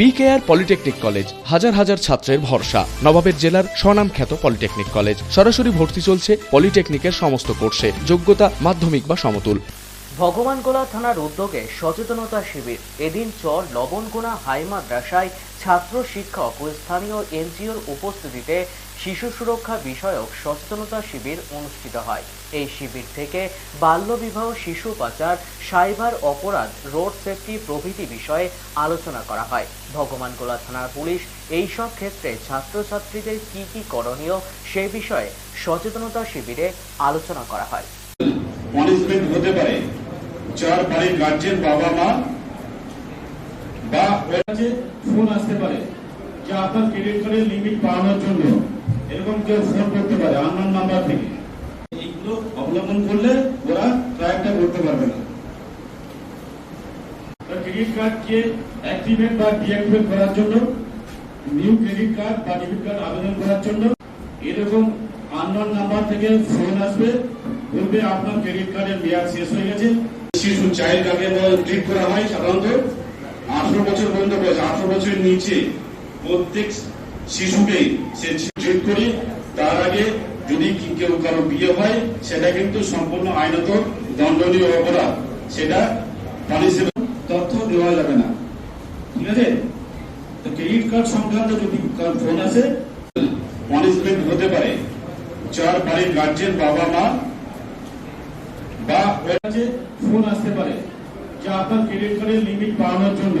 BKR polytechnic college হাজার হাজার ছাত্রের ভরসা। নবাবের জেলার স্বনামখ্যাত পলিটেকনিক কলেজ সরাসরি ভর্তি চলছে পলিটেকনিকের সমস্ত কোর্সে। যোগ্যতা মাধ্যমিক বা সমতুল। ভগবানগোলা থানার উদ্যোগে সচেতনতা শিবির। এদিন চর লবণগোনা হাইমা মাদ্রাসায় ছাত্র শিক্ষক ও স্থানীয় এনজিওর উপস্থিতিতে শিশু সুরক্ষা বিষয়ক সচেতনতা শিবির অনুষ্ঠিত হয়। এই শিবির থেকে বাল্যবিবাহ শিশু পাচার, সাইবার অপরাধ, রোড সেফটি প্রভৃতি বিষয়ে আলোচনা করা হয়। ভগবানগোলা থানার পুলিশ এই সব ক্ষেত্রে ছাত্রছাত্রীদের কি কি করণীয় সে বিষয়ে সচেতনতা শিবিরে আলোচনা করা হয়। হতে পারে। যার বাড়ির গার্জেন বাবা মা বা ফোন আসতে পারে। যে আপনার ক্রেডিট কার্ডের লিমিট বাড়ানোর জন্য এরকম কেউ ফোন করতে পারে নাম্বার থেকে। এইগুলো অবলম্বন করলে ওরা করতে পারবে না। ক্রেডিট কার্ডকে অ্যাক্টিভেট বা ডিঅ্যাক্টিভেট করার জন্য নিউ ক্রেডিট কার্ড বা ডেবিট কার্ড আবেদন করার জন্য এরকম আননোন নাম্বার থেকে ফোন আসবে, বলবে আপনার ক্রেডিট কার্ডের মেয়াদ শেষ হয়ে গেছে। শিশু চাইল্ড কার্ডে ট্রিট করা হয় সাধারণত। আঠারো বছর পর্যন্ত বয়স, আঠারো বছরের নিচে। প্রত্যেক শিশুকেই সে ট্রিট করি, তার আগে যদি কেউ কারও বিয়ে হয়, সেটা কিন্তু সম্পূর্ণ আইনত দণ্ডনীয় অপরাধ। সেটা পানিশেবল তথ্য দেওয়া যাবে না। ঠিক আছে? তো ক্রেডিট কার্ড সংক্রান্ত যদি ফোন আসে পানিশমেন্ট হতে পারে। যার বাড়ির গার্জেন বাবা মা বা ফোন আসতে পারে। যে আপনার ক্রেডিট কার্ডের লিমিট বাড়ানোর জন্য।